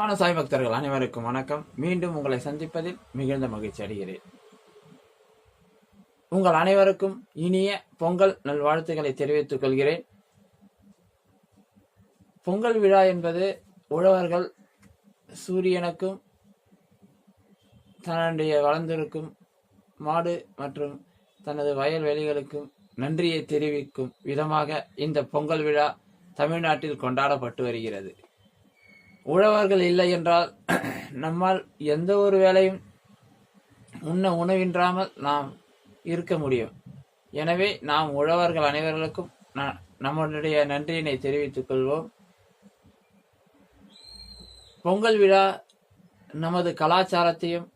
வான சாய் பக்தர்கள் அனைவருக்கும் வணக்கம். மீண்டும் உங்களை சந்திப்பதில் மிகுந்த மகிழ்ச்சி அடைகிறேன். உங்கள் அனைவருக்கும் இனிய பொங்கல் நல்வாழ்த்துக்களை தெரிவித்துக் கொள்கிறேன். பொங்கல் விழா என்பது உழவர்கள் சூரியனுக்கும் தன்னுடைய வளர்ந்திருக்கும் மாடு மற்றும் தனது வயல்வெளிகளுக்கும் நன்றியை தெரிவிக்கும் விதமாக இந்த பொங்கல் விழா தமிழ்நாட்டில் கொண்டாடப்பட்டு வருகிறது. உழவர்கள் இல்லை என்றால் நம்மால் எந்த ஒரு வேலையும் உண்ண உணவின்றாமல் நாம் இருக்க முடியும். எனவே நாம் உழவர்கள் அனைவர்களுக்கும் ந- நன்றியினை தெரிவித்துக் கொள்வோம். பொங்கல் விழா நமது கலாச்சாரத்தையும்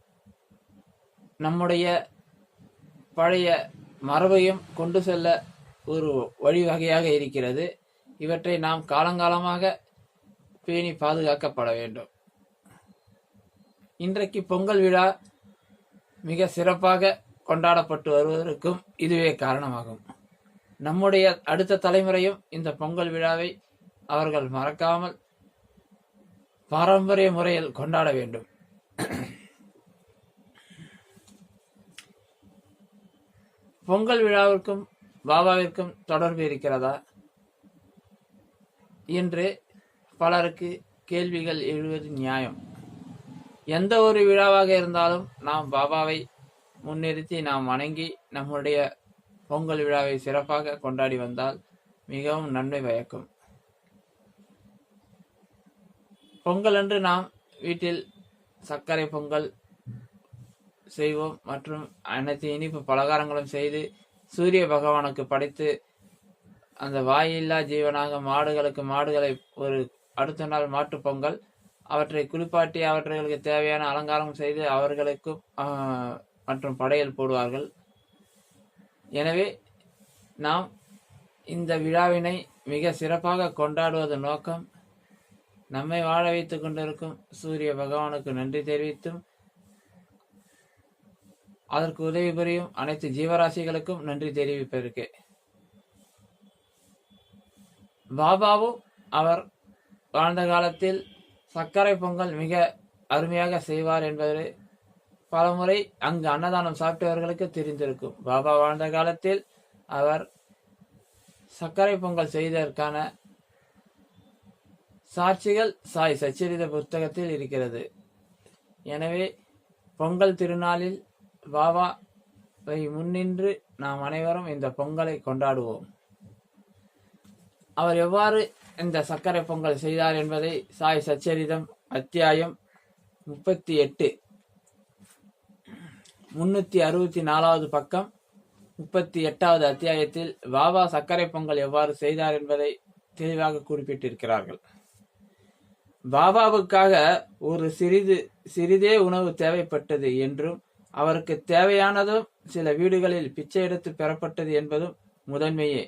நம்முடைய பழைய மரபையும் கொண்டு செல்ல ஒரு வழிவகையாக இருக்கிறது. இவற்றை நாம் காலங்காலமாக பேணி பாதுகாக்கப்பட வேண்டும். இன்றைக்கு பொங்கல் விழா மிக சிறப்பாக கொண்டாடப்பட்டு வருவதற்கும் இதுவே காரணமாகும். நம்முடைய அடுத்த தலைமுறையும் இந்த பொங்கல் விழாவை அவர்கள் மறக்காமல் பாரம்பரிய முறையில் கொண்டாட வேண்டும். பொங்கல் விழாவிற்கும் பாபாவிற்கும் தொடர்பு இருக்கிறதா? என்று பலருக்கு கேள்விகள் எழுவது நியாயம். எந்த ஒரு விழாவாக இருந்தாலும் நாம் பாபாவை முன்னிறுத்தி நாம் வணங்கி நம்முடைய பொங்கல் விழாவை சிறப்பாக கொண்டாடி வந்தால் மிகவும் நன்மை பயக்கும். பொங்கல் அன்று நாம் வீட்டில் சர்க்கரை பொங்கல் செய்வோம் மற்றும் அனைத்து இனிப்பு பலகாரங்களும் செய்து சூரிய பகவானுக்கு படைத்து அந்த வாயில்லா ஜீவனாக மாடுகளுக்கு மாடுகளை ஒரு அடுத்த நாள் மாட்டுப் பொங்கல். அவற்றை குளிப்பாட்டி அவர்களுக்கு தேவையான அலங்காரம் செய்து அவர்களுக்கும் மற்றும் படையல் போடுவார்கள். எனவே நாம் இந்த விழாவினை மிக சிறப்பாக கொண்டாடுவது நோக்கம். நம்மை வாழ வைத்துக் கொண்டிருக்கும் சூரிய பகவானுக்கு நன்றி தெரிவித்தும் அதற்கு உதவி புரியும் அனைத்து ஜீவராசிகளுக்கும் நன்றி தெரிவிப்பதற்கு. பாபாவும் அவர் வாழ்ந்த காலத்தில் சர்க்கரை பொங்கல் மிக அருமையாக செய்வார் என்பது பலமுறை அங்கு அன்னதானம் சாப்பிட்டவர்களுக்கு தெரிந்திருக்கும். பாபா வாழ்ந்த காலத்தில் அவர் சர்க்கரை பொங்கல் செய்ததற்கான சாட்சிகள் சாய் சச்சரித புத்தகத்தில் இருக்கிறது. எனவே பொங்கல் திருநாளில் பாபாவை முன்னின்று நாம் அனைவரும் இந்த பொங்கலை கொண்டாடுவோம். அவர் எவ்வாறு இந்த சர்க்கரை பொங்கல் செய்தார் என்பதை சாய் சச்சரிதம் அத்தியாயம் முப்பத்தி எட்டு. முன்னூத்தி அறுபத்தி நாலாவது பக்கம் முப்பத்தி எட்டாவது அத்தியாயத்தில் பாபா சர்க்கரை பொங்கல் எவ்வாறு செய்தார் என்பதை தெளிவாக குறிப்பிட்டிருக்கிறார்கள். பாபாவுக்காக ஒரு சிறிது சிறிதே உணவு தேவைப்பட்டது என்றும் அவருக்கு தேவையானதும் சில வீடுகளில் பிச்சை எடுத்து பெறப்பட்டது என்பதும் முதன்மையே.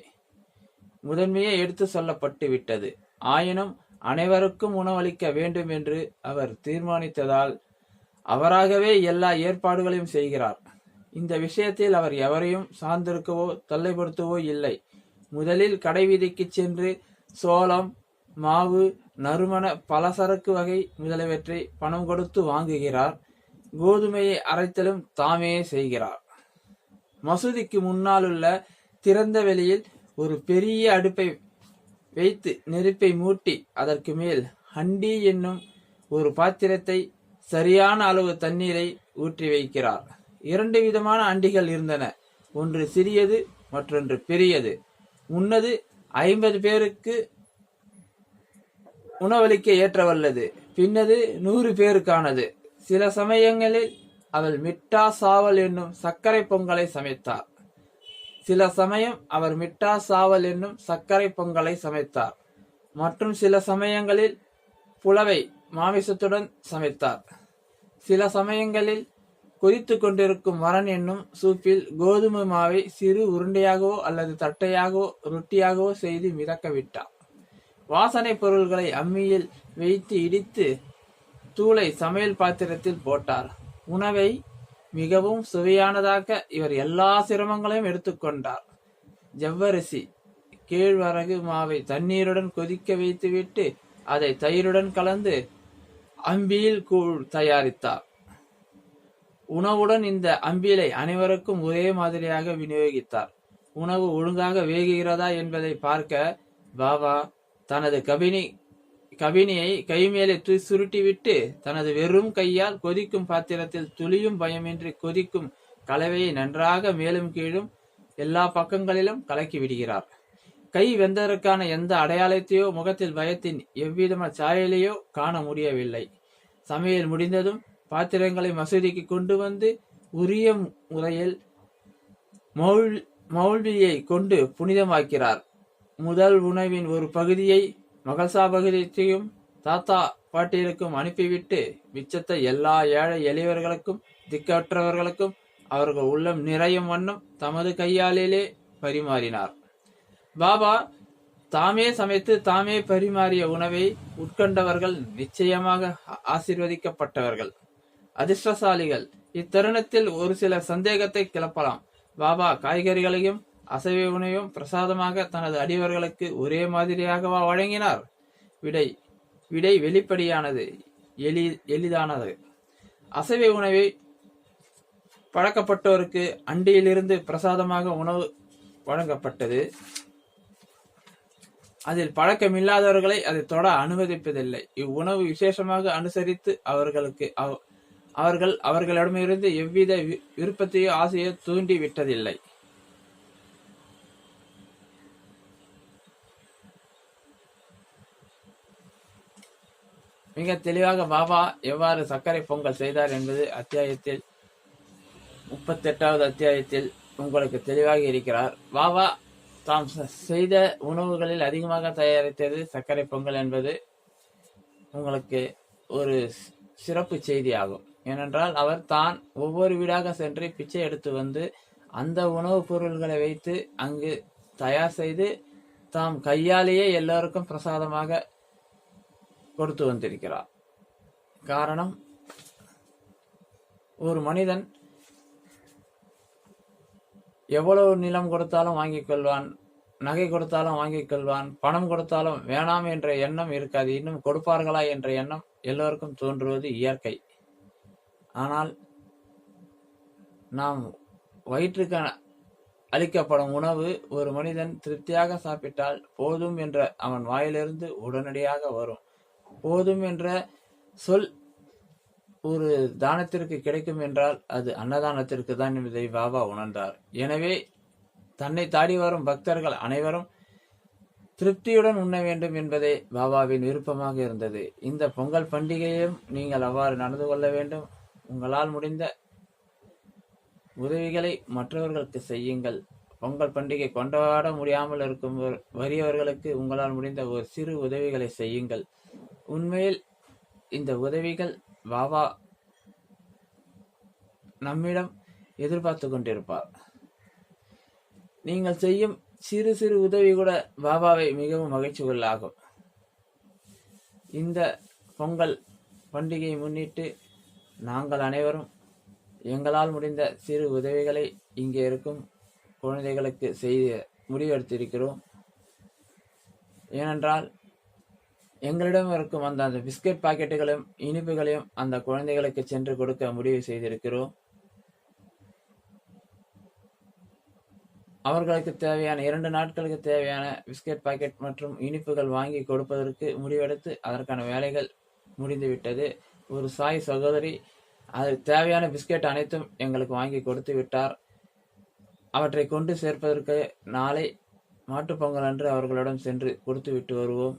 முதன்மையே எடுத்து சொல்லப்பட்டு விட்டது. ஆயினும் அனைவருக்கும் உணவளிக்க வேண்டும் என்று அவர் தீர்மானித்ததால் அவராகவே எல்லா ஏற்பாடுகளையும் செய்கிறார். இந்த விஷயத்தில் அவர் எவரையும் சார்ந்திருக்கவோ தொல்லைப்படுத்தவோ இல்லை. முதலில் கடைவீதிக்கு சென்று சோளம் மாவு நறுமண பலசரக்கு வகை முதலியவற்றை பணம் கொடுத்து வாங்குகிறார். கோதுமையை அரைத்தலும் தாமே செய்கிறார். மசூதிக்கு முன்னால் உள்ள திறந்த வெளியில் ஒரு பெரிய அடுப்பை வைத்து நெருப்பை மூட்டி அதற்கு மேல் ஹண்டி என்னும் ஒரு பாத்திரத்தை சரியான அளவு தண்ணீரை ஊற்றி வைக்கிறார். இரண்டு விதமான அண்டிகள் இருந்தன. ஒன்று சிறியது மற்றொன்று பெரியது. முன்னது ஐம்பது பேருக்கு உணவளிக்க ஏற்றவல்லது. பின்னது நூறு பேருக்கானது. சில சமயங்களில் அவள் மிட்டா சாவல் என்னும் சர்க்கரை பொங்கலை சமைத்தார். சில சமயம் அவர் மிட்டா சாவல் என்னும் சர்க்கரை பொங்கலை சமைத்தார். மற்றும் சில சமயங்களில் புலவை மாமிசத்துடன் சமைத்தார். சில சமயங்களில் கொதித்து கொண்டிருக்கும் மரண் என்னும் சூப்பில் கோதுமை மாவை சிறு உருண்டையாகவோ அல்லது தட்டையாகவோ ரொட்டியாகவோ செய்து மிதக்க விட்டார். வாசனை பொருள்களை அம்மியில் வைத்து இடித்து தூளை சமையல் பாத்திரத்தில் போட்டார். உணவை மிகவும் சுவையானதாக இவர் எல்லா சிரமங்களையும் எடுத்துக்கொண்டார். ஜவ்வரிசி கேழ்வரகு மாவை தண்ணீருடன் கொதிக்க வைத்துவிட்டு அதை தயிருடன் கலந்து அம்பியில் கூழ் தயாரித்தார். உணவுடன் இந்த அம்பிலை அனைவருக்கும் ஒரே மாதிரியாக விநியோகித்தார். உணவு ஒழுங்காக வேகுகிறதா என்பதை பார்க்க பாபா தனது கபினி கவினியை கைமேலே து சுருட்டிவிட்டு தனது வெறும் கையால் கொதிக்கும் பாத்திரத்தில் துளியும் பயமின்றி கொதிக்கும் கலவையை நன்றாக மேலும் கீழும் எல்லா பக்கங்களிலும் கலக்கி விடுகிறார். கை வெந்ததற்கான எந்த அடையாளத்தையோ முகத்தில் பயத்தின் எவ்விதமான சாயலையோ காண முடியவில்லை. சமையல் முடிந்ததும் பாத்திரங்களை மசூதிக்கு கொண்டு வந்து உரிய முறையில் மௌல் மௌல்வியை கொண்டு புனிதமாக்கிறார். முதல் உணவின் ஒரு பகுதியை மகள்சா பகுதியையும் தாத்தா பாட்டியலுக்கும் அனுப்பிவிட்டு மிச்சத்தை எல்லா ஏழை எளியவர்களுக்கும் திக்கற்றவர்களுக்கும் அவர்கள் உள்ளம் நிறையும் வண்ணம் தமது கையாலேயே பரிமாறினார். பாபா தாமே சமைத்து தாமே பரிமாறிய உணவை உட்கொண்டவர்கள் நிச்சயமாக ஆசிர்வதிக்கப்பட்டவர்கள். அதிர்ஷ்டசாலிகள். இத்தருணத்தில் ஒரு சில சந்தேகத்தை கிளப்பலாம். பாபா காய்கறிகளையும் அசைவ உணவையும் பிரசாதமாக தனது அடியவர்களுக்கு ஒரே மாதிரியாகவா வழங்கினார்? விடை விடை வெளிப்படையானது எளி எளிதானது. அசைவ உணவை பழக்கப்பட்டோருக்கு அண்டியிலிருந்து பிரசாதமாக உணவு வழங்கப்பட்டது. அதில் பழக்கமில்லாதவர்களை அதை தொட அனுமதிப்பதில்லை. இவ்வுணவு விசேஷமாக அனுசரித்து அவர்களுக்கு அவர்கள் அவர்களிடமிருந்து எவ்வித விருப்பத்தையோ ஆசையோ தூண்டி விட்டதில்லை மிக தெளிவாக பாபா எவ்வாறு சர்க்கரை பொங்கல் செய்தார் என்பது அத்தியாயத்தில் முப்பத்தெட்டாவது அத்தியாயத்தில் உங்களுக்கு தெளிவாக இருக்கிறார். பாபா தாம் செய்த உணவுகளில் அதிகமாக தயாரித்தது சர்க்கரை பொங்கல் என்பது உங்களுக்கு ஒரு சிறப்பு செய்தியாகும். ஏனென்றால் அவர் தான் ஒவ்வொரு வீடாக சென்று பிச்சை எடுத்து வந்து அந்த உணவுப் பொருள்களை வைத்து அங்கு தயார் செய்து தாம் கையாலேயே எல்லோருக்கும் பிரசாதமாக கொடுத்து வந்திருக்கிறார் காரணம் ஒரு மனிதன் எவ்வளவு நிலம் கொடுத்தாலும் வாங்கிக் கொள்வான் நகை கொடுத்தாலும் வாங்கிக் கொள்வான் பணம் கொடுத்தாலும் வேணாம் என்ற எண்ணம் இருக்காது. இன்னும் கொடுப்பார்களா என்ற எண்ணம் எல்லோருக்கும் தோன்றுவது இயற்கை. ஆனால் நாம் வயிற்றுக்கு அளிக்கப்படும் உணவு ஒரு மனிதன் திருப்தியாக சாப்பிட்டால் போதும் என்ற அவன் வாயிலிருந்து உடனடியாக வரும். போதும் என்ற சொல் ஒரு தானத்திற்கு கிடைக்கும் என்றால் அது அன்னதானத்திற்கு தான் என்பதை பாபா உணர்ந்தார். எனவே தன்னை தாடி வரும் பக்தர்கள் அனைவரும் திருப்தியுடன் உண்ண வேண்டும் என்பதே பாபாவின் விருப்பமாக இருந்தது. இந்த பொங்கல் பண்டிகையும் நீங்கள் அவ்வாறு நடந்து கொள்ள வேண்டும். உங்களால் முடிந்த உதவிகளை மற்றவர்களுக்கு செய்யுங்கள். பொங்கல் பண்டிகை கொண்டாட முடியாமல் இருக்கும் வறியவர்களுக்கு உங்களால் முடிந்த ஒரு சிறு உதவிகளை செய்யுங்கள். உண்மையில் இந்த உதவிகள் வாவா நம்மிடம் எதிர்பார்த்து கொண்டிருப்பார். நீங்கள் செய்யும் சிறு சிறு உதவி கூட பாபாவை மிகவும் மகிழ்ச்சி கொள்ளாகும் இந்த பொங்கல் பண்டிகையை முன்னிட்டு நாங்கள் அனைவரும் எங்களால் முடிந்த சிறு உதவிகளை இங்கே இருக்கும் குழந்தைகளுக்கு செய்ய முடிவெடுத்திருக்கிறோம். ஏனென்றால் எங்களிடம் இருக்கும் அந்த அந்த பிஸ்கட் பாக்கெட்டுகளையும் இனிப்புகளையும் அந்த குழந்தைகளுக்கு சென்று கொடுக்க முடிவு செய்திருக்கிறோம். அவர்களுக்கு தேவையான இரண்டு நாட்களுக்கு தேவையான பிஸ்கட் பாக்கெட் மற்றும் இனிப்புகள் வாங்கி கொடுப்பதற்கு முடிவெடுத்து அதற்கான வேலைகள் முடிந்துவிட்டது. ஒரு சாய் சகோதரி அது தேவையான பிஸ்கெட் அனைத்தும் எங்களுக்கு வாங்கி கொடுத்து விட்டார். அவற்றை கொண்டு சேர்ப்பதற்கு நாளை மாட்டுப்பொங்கல் அன்று அவர்களிடம் சென்று கொடுத்து விட்டு வருவோம்.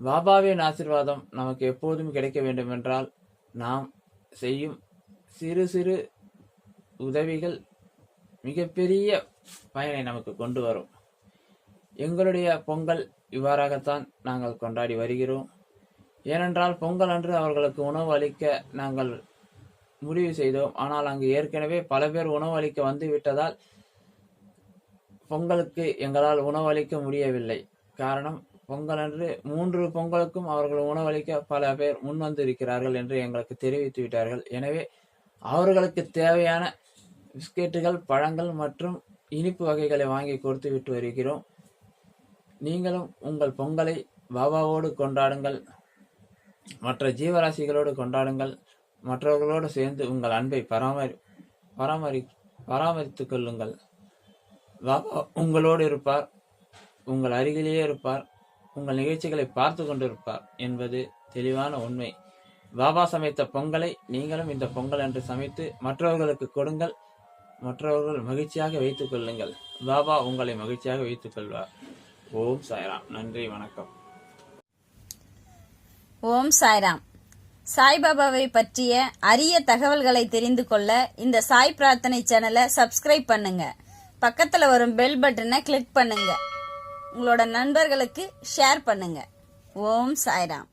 பாபாவின் ஆசிர்வாதம் நமக்கு எப்போதும் கிடைக்க வேண்டுமென்றால் நாம் செய்யும் சிறு சிறு உதவிகள் மிகப்பெரிய பயனை நமக்கு கொண்டு வரும். எங்களுடைய பொங்கல் இவ்வாறாகத்தான் நாங்கள் கொண்டாடி வருகிறோம். ஏனென்றால் பொங்கல் அன்று அவர்களுக்கு உணவு அளிக்க நாங்கள் முடிவு செய்தோம். ஆனால் அங்கு ஏற்கனவே பல பேர் உணவு அளிக்க வந்து விட்டதால் பொங்கலுக்கு எங்களால் உணவு அளிக்க முடியவில்லை. காரணம் பொங்கல் அன்று மூன்று பொங்கலுக்கும் அவர்கள் உணவளிக்க பல பேர் முன் வந்து இருக்கிறார்கள் என்று எங்களுக்கு தெரிவித்து விட்டார்கள் எனவே அவர்களுக்கு தேவையான பிஸ்கெட்டுகள் பழங்கள் மற்றும் இனிப்பு வகைகளை வாங்கி கொடுத்து விட்டு வருகிறோம். நீங்களும் உங்கள் பொங்கலை பாபாவோடு கொண்டாடுங்கள் மற்ற ஜீவராசிகளோடு கொண்டாடுங்கள் மற்றவர்களோடு சேர்ந்து உங்கள் அன்பை பராமரி பராமரி பராமரித்துக் கொள்ளுங்கள். பாபா உங்களோடு இருப்பார் உங்கள் அருகிலேயே இருப்பார். உங்கள் நிகழ்ச்சிகளை பார்த்து கொண்டிருப்பார் என்பது தெளிவான உண்மை. பாபா சமைத்த பொங்கலை நீங்களும் இந்த பொங்கல் என்று சமைத்து மற்றவர்களுக்கு கொடுங்கள். மற்றவர்கள் மகிழ்ச்சியாக வைத்துக் கொள்ளுங்கள். பாபா உங்களை மகிழ்ச்சியாக வைத்துக் கொள்வார். ஓம் சாய்ராம். நன்றி வணக்கம். ஓம் சாய்ராம். சாய்பாபாவை பற்றிய அரிய தகவல்களை தெரிந்து கொள்ள இந்த சாய் பிரார்த்தனை சேனலை சப்ஸ்கிரைப் பண்ணுங்க. பக்கத்துல வரும் பெல் பட்டனை கிளிக் பண்ணுங்க. உங்களோட நண்பர்களுக்கு ஷேர் பண்ணுங்க. ஓம் சாய்ராம்.